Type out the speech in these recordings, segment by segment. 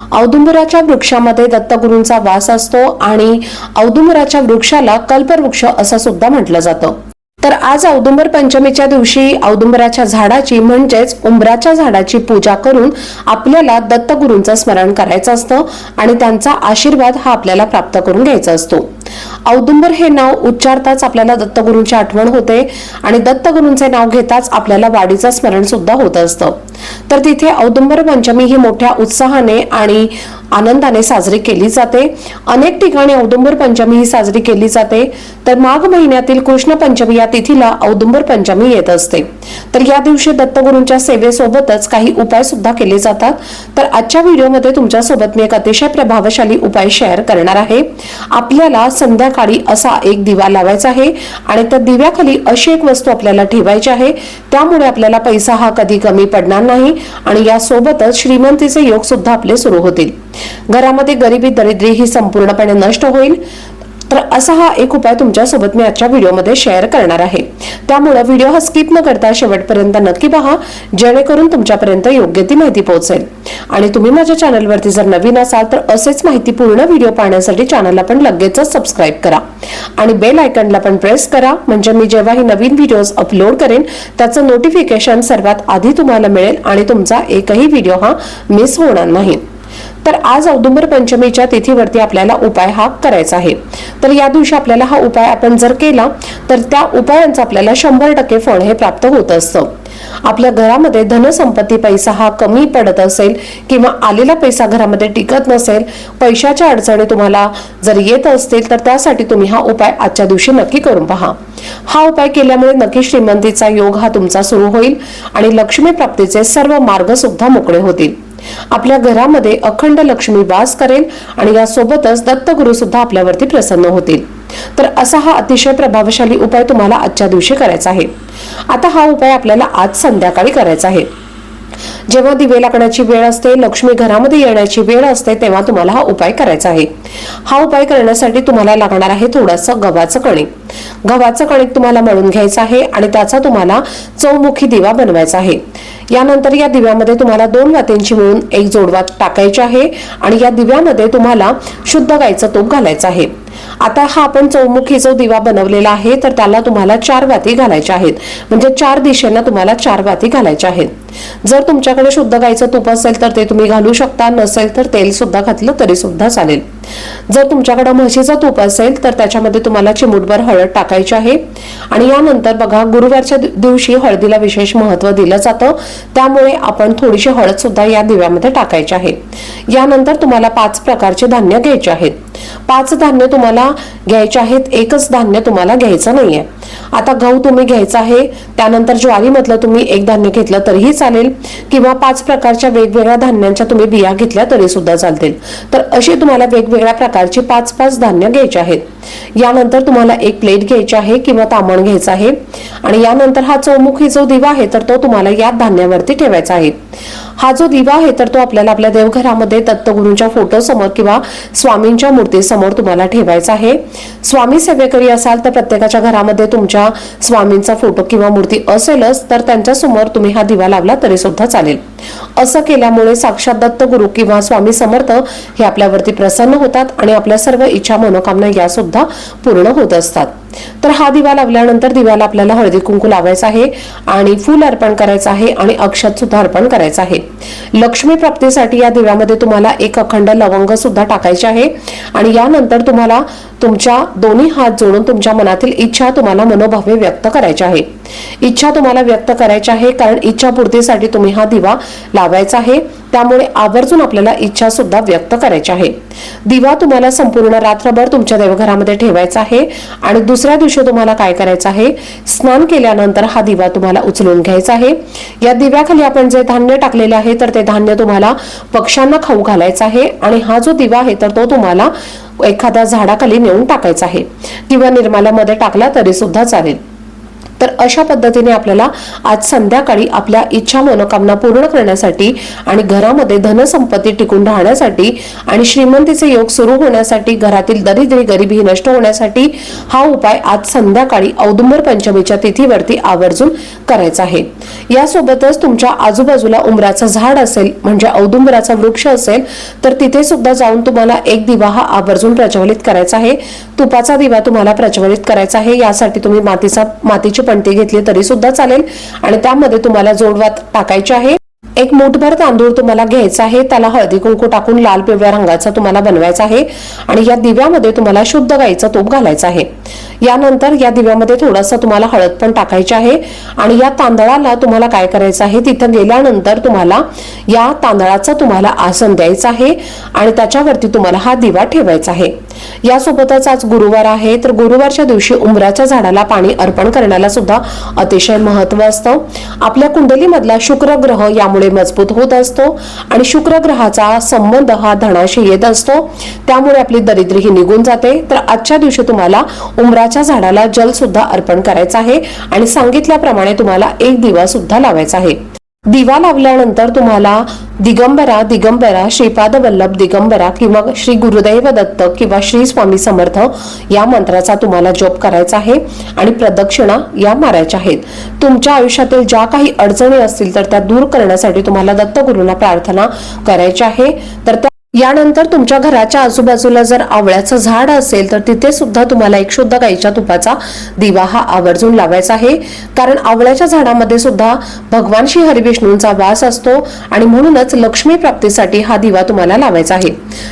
औदुंबराच्या वृक्षामध्ये दत्तगुरूंचा वास असतो आणि औदुंबराच्या वृक्षाला कल्पवृक्ष असं सुद्धा म्हटलं जातं. तर आज औदुंबर पंचमीच्या दिवशी औदुंबराच्या झाडाची म्हणजेच उंबराच्या झाडाची पूजा करून आपल्याला दत्तगुरूंचं स्मरण करायचं असतं आणि त्यांचा आशीर्वाद हा आपल्याला प्राप्त करून घ्यायचा असतो. औदुंबर हे नाव उच्चारताच आपल्याला दत्तगुरूंची आठवण होते आणि दत्तगुरूंचे नाव घेताच आपल्याला वाडीचं स्मरण सुद्धा होत असतं. तर तिथे औदुंबर पंचमी ही मोठ्या उत्साहाने आणि आनंदाने साजरी केली जाते. अनेक ठिकाणी औदुंबर पंचमी ही साजरी केली जाते. तर माघ महिन्यातील कृष्ण पंचमी या तिथीला औदुंबर पंचमी येत असते. तर या दिवशी दत्तगुरूंच्या सेवेसोबतच काही उपाय सुद्धा केले जातात. तर आजच्या व्हिडिओमध्ये तुमच्यासोबत मी एक अतिशय प्रभावशाली उपाय शेअर करणार आहे. आपल्याला संध्याकाळी असा एक दिवा लावायचा आहे आणि त्या दिव्याखाली अशी एक वस्तू आपल्याला ठेवायची आहे. त्यामुळे आपल्याला पैसा हा कधी कमी पडणार नाही आणि यासोबतच श्रीमंतीचे योग सुद्धा आपले सुरू होतील. घरामध्ये गरिबी दरिद्री ही संपूर्णपणे नष्ट होईल. तर असा हा एक उपाय तुमच्यासोबत मी आजच्या व्हिडिओमध्ये शेअर करणार आहे. त्यामुळे व्हिडिओ हा स्किप न करता शेवटपर्यंत नक्की पहा जेणेकरून तुमच्यापर्यंत योग्य ती माहिती पोहोचेल. आणि तुम्ही माझ्या चॅनलवरती जर नवीन असाल तर असेच माहितीपूर्ण व्हिडिओ पाहण्यासाठी चॅनलला पण लगेचच सबस्क्राईब करा. आणि बेल आयकनला पण प्रेस करा म्हणजे मी जेव्हा ही नवीन व्हिडिओज अपलोड करेन त्याचं नोटिफिकेशन सर्वात आधी तुम्हाला मिळेल आणि तुमचा एकही व्हिडिओ हा मिस होणार नाही. तर आज औदुंबर पंचमीच्या तिथीवरती आपल्याला उपाय हा करायचा आहे. तर या दिवशी आपल्याला हा उपाय आपण जर केला तर त्या उपायांचं आपल्याला शंभर टक्के फळ हे प्राप्त होत असतं. आपल्या घरामध्ये धनसंपत्ती पैसा हा कमी पडत असेल किंवा आलेला पैसा घरामध्ये टिकत नसेल पैशाच्या अडचणी तुम्हाला जर येत असतील तर त्यासाठी तुम्ही हा उपाय आजच्या दिवशी नक्की करून पहा. हा उपाय केल्यामुळे नक्की श्रीमंतीचा योग हा तुमचा सुरू होईल आणि लक्ष्मी प्राप्तीचे सर्व मार्ग सुद्धा मोकळे होतील. आपल्या घरामध्ये अखंड लक्ष्मी वास करेल आणि यासोबतच दत्तगुरु सुद्धा आपल्यावरती प्रसन्न होतील. तर असा हा अतिशय प्रभावशाली उपाय तुम्हाला आजच्या दिवशी करायचा आहे. आता हा उपाय आपल्याला आज संध्याकाळी करायचा आहे. जेव्हा दिवे लागण्याची वेळ असते लक्ष्मी घरामध्ये येण्याची वेळ असते तेव्हा तुम्हाला हा उपाय करायचा आहे. हा उपाय करण्यासाठी तुम्हाला लागणार आहे थोडंसं गव्हाचं कणिक. गव्हाचं कणिक तुम्हाला मळून घ्यायचं आहे आणि त्याचा तुम्हाला चौमुखी दिवा बनवायचा आहे. यानंतर या दिव्यामध्ये तुम्हाला दोन वातींची मिळून एक जोडवा टाकायची आहे आणि या दिव्यामध्ये तुम्हाला शुद्ध गाईचं तूप घालायचं आहे. आता हा आपण चौमुखी जो दिवा बनवलेला आहे तर त्याला तुम्हाला चार वाती घालायच्या आहेत. म्हणजे चार दिशेनं तुम्हाला चार वाती घालायच्या आहेत. जर तुमच्याकडे शुद्ध गाईचं तूप असेल तर ते तुम्ही घालू शकता. नसेल तर तेल सुद्धा घातलं तरी सुद्धा चालेल. जर तुमच्याकडे म्हशीचं तूप असेल तर त्याच्यामध्ये तुम्हाला चिमूटभर हळद टाकायची आहे. आणि यानंतर बघा गुरुवारच्या दिवशी हळदीला विशेष महत्त्व दिलं जातं. त्यामुळे आपण थोडीशी हळद सुद्धा या दिव्यामध्ये टाकायची आहे. यानंतर तुम्हाला पाच प्रकारचे धान्य घ्यायचे आहेत. पाच धान्य तुम्हाला घ्यायचे आहेत एकच धान्य तुम्हाला घ्यायचं नाहीये. आता गहू तुम्ही घ्यायचा आहे त्यानंतर ज्वारीमधलं तुम्ही एक धान्य घेतलं तरीही चालेल किंवा पाच प्रकारच्या वेगवेगळ्या धान्यांच्या तुम्ही बिया घेतल्या तरी सुद्धा चालतील. तर अशी तुम्हाला वेगवेगळ्या प्रकारची पाच पाच धान्य घ्यायचे आहेत. यानंतर तुम्हाला एक प्लेट घ्यायची आहे किंवा तामण घ्यायचं आहे आणि यानंतर हा चौमुखी जो दिवा आहे तर तो तुम्हाला या धान्यावरती ठेवायचा आहे. हा जो दिवा आहे तर तो आपल्याला आपल्या देवघरामध्ये दत्तगुरूंच्या फोटो समोर किंवा स्वामींच्या मूर्तीसमोर तुम्हाला ठेवायचा आहे. स्वामी सेवेकरी असाल तर प्रत्येकाच्या घरामध्ये तुमच्या स्वामींचा फोटो किंवा मूर्ती असेलच तर त्यांच्यासमोर तुम्ही हा दिवा लावला तरी सुद्धा चालेल. असं केल्यामुळे साक्षात दत्त गुरु किंवा स्वामी समर्थ हे आपल्यावरती प्रसन्न होतात आणि आपल्या सर्व इच्छा मनोकामना या सुद्धा पूर्ण होत असतात. तर हा दिवा लावल्यानंतर दिव्याला आपल्याला हळदी कुंकू लावायचा आहे आणि फूल अर्पण करायचं आहे आणि अक्षत सुद्धा अर्पण करायचं आहे. लक्ष्मी प्राप्तीसाठी या दिव्यामध्ये तुम्हाला एक अखंड लवंग सुद्धा टाकायचे आहे आणि यानंतर तुम्हाला तुमच्या दोन्ही हात जोडून तुमच्या मनातील इच्छा तुम्हाला मनोभावे व्यक्त करायच्या आहे. इच्छा तुम्हाला व्यक्त करायची आहे कारण इच्छापूर्तीसाठी तुम्ही हा दिवा लावायचा आहे. त्यामुळे आवर्जून आपल्याला इच्छा सुद्धा व्यक्त करायची आहे. दिवा तुम्हाला संपूर्ण रात्रभर तुमच्या देवघरामध्ये ठेवायचा आहे. आणि दुसऱ्या दिवशी तुम्हाला काय करायचं आहे? स्नान केल्यानंतर हा दिवा तुम्हाला उचलून घ्यायचा आहे. या दिव्याखाली आपण जे धान्य टाकलेले आहे तर ते धान्य तुम्हाला पक्ष्यांना खाऊ घालायचं आहे. आणि हा जो दिवा आहे तर तो तुम्हाला एखाद्या झाडाखाली नेऊन टाकायचा आहे. किंवा निर्माल्यामध्ये टाकला तरी सुद्धा चालेल. तर अशा पद्धतीने आपल्याला आज संध्याकाळी आपल्या इच्छा मनोकामना पूर्ण करण्यासाठी आणि घरामध्ये धनसंपत्ती टिकून राहण्यासाठी आणि श्रीमंतीचे योग सुरू होण्यासाठी घरातील दरिद्री गरिबी नष्ट होण्यासाठी हा उपाय आज संध्याकाळी औदुंबर पंचमीच्या तिथीवरती आवर्जून करायचा आहे. यासोबतच तुमच्या आजूबाजूला उमराचं झाड असेल म्हणजे औदुंबराचा वृक्ष असेल तर तिथे सुद्धा जाऊन तुम्हाला एक दिवा हा आवर्जून प्रज्वलित करायचा आहे. तुपाचा दिवा तुम्हाला प्रज्वलित करायचा आहे. यासाठी तुम्ही मातीचा मातीची पण ते घेतली तरी सुद्धा चालेल. आणि त्यामध्ये तुम्हाला जोडवात टाकायचे आहे. एक मोठभर तांदूळ तुम्हाला घ्यायचा आहे. त्याला हळदी कुंकू टाकून लाल पिवळ्या रंगाचा तुम्हाला बनवायचा आहे. आणि या दिव्यामध्ये तुम्हाला शुद्ध गाईचं तूप घालायचं आहे. यानंतर या दिव्यामध्ये थोडासा तुम्हाला हळद पण टाकायची आहे. आणि या तांदळाला तुम्हाला काय करायचं आहे? तिथं गेल्यानंतर तुम्हाला या तांदळाचं तुम्हाला आसन द्यायचं आहे आणि त्याच्यावरती तुम्हाला हा दिवा ठेवायचा आहे. यासोबतच आज गुरुवार आहे. तर गुरुवारच्या दिवशी उंबराच्या झाडाला पाणी अर्पण करण्याला सुद्धा अतिशय महत्त्व असतं. आपल्या कुंडलीमधला शुक्र ग्रह यामुळे मजबूत होत असतो आणि शुक्र ग्रहाचा संबंध हा धनाशी येत असतो. त्यामुळे आपली दरिद्री ही निघून जाते. तर आजच्या दिवशी तुम्हाला उंबराच्या झाडाला जल सुद्धा अर्पण करायचं आहे आणि सांगितल्याप्रमाणे तुम्हाला एक दिवा सुद्धा लावायचा आहे. दिवा लावल्यानंतर तुम्हाला दिगंबरा दिगंबरा श्रीपाद वल्लभ दिगंबरा किंवा श्री गुरुदैव दत्त किंवा श्री स्वामी समर्थ या मंत्राचा तुम्हाला जप करायचा आहे आणि प्रदक्षिणा या मारायच्या आहेत. तुमच्या आयुष्यातील ज्या काही अडचणी असतील तर त्या दूर करण्यासाठी तुम्हाला दत्तगुरूंना प्रार्थना करायची आहे. तर त्या यानंतर तुमच्या घराच्या आजूबाजूला जर आवळ्याचं झाड असेल तर तिथे सुद्धा तुम्हाला एक शुद्ध गाईच्या तुपाचा दिवा हा आवर्जून लावायचा आहे. कारण आवळ्याच्या झाडामध्ये सुद्धा भगवान श्री हरिविष्णूंचा वास असतो आणि म्हणूनच लक्ष्मी प्राप्तीसाठी हा दिवा तुम्हाला लावायचा आहे.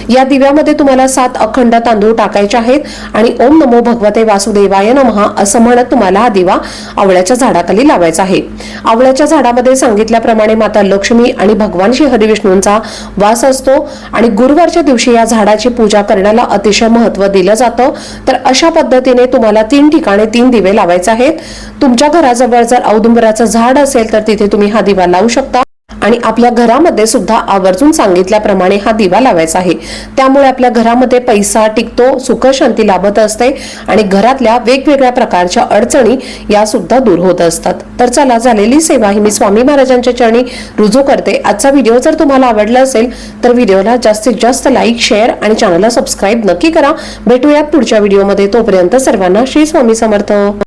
या दिव्यामध्ये तुम्हाला सात अखंड तांदूळ टाकायचे आहेत आणि ओम नमो भगवते वासुदेवाय नमः असं म्हणत तुम्हाला हा दिवा आवळ्याच्या झाडाखाली लावायचा आहे. आवळ्याच्या झाडामध्ये सांगितल्याप्रमाणे माता लक्ष्मी आणि भगवान श्री हरिविष्णूंचा वास असतो आणि आणि गुरुवारच्या दिवशी या झाडाची पूजा करण्याला अतिशय महत्त्व दिलं जातं. तर अशा पद्धतीने तुम्हाला तीन ठिकाणी तीन दिवे लावायचे आहेत. तुमच्या घराजवळ जर औदुंबराचं झाड असेल तर तिथे तुम्ही हा दिवा लावू शकता. आणि आपल्या घरामध्ये सुद्धा आवर्जून सांगितल्याप्रमाणे हा दिवा लावायचा आहे. त्यामुळे आपल्या घरामध्ये पैसा टिकतो सुख शांती लाभत असते आणि घरातल्या वेगवेगळ्या प्रकारच्या अडचणी या सुद्धा दूर होत असतात. तर चला झालेली सेवा ही मी स्वामी महाराजांच्या चरणी रुजू करते. आजचा व्हिडिओ जर तुम्हाला आवडला असेल तर व्हिडिओला जास्तीत जास्त लाईक शेअर आणि चॅनलला सबस्क्राईब नक्की करा. भेटूयात पुढच्या व्हिडिओमध्ये. तोपर्यंत सर्वांना श्री स्वामी समर्थ.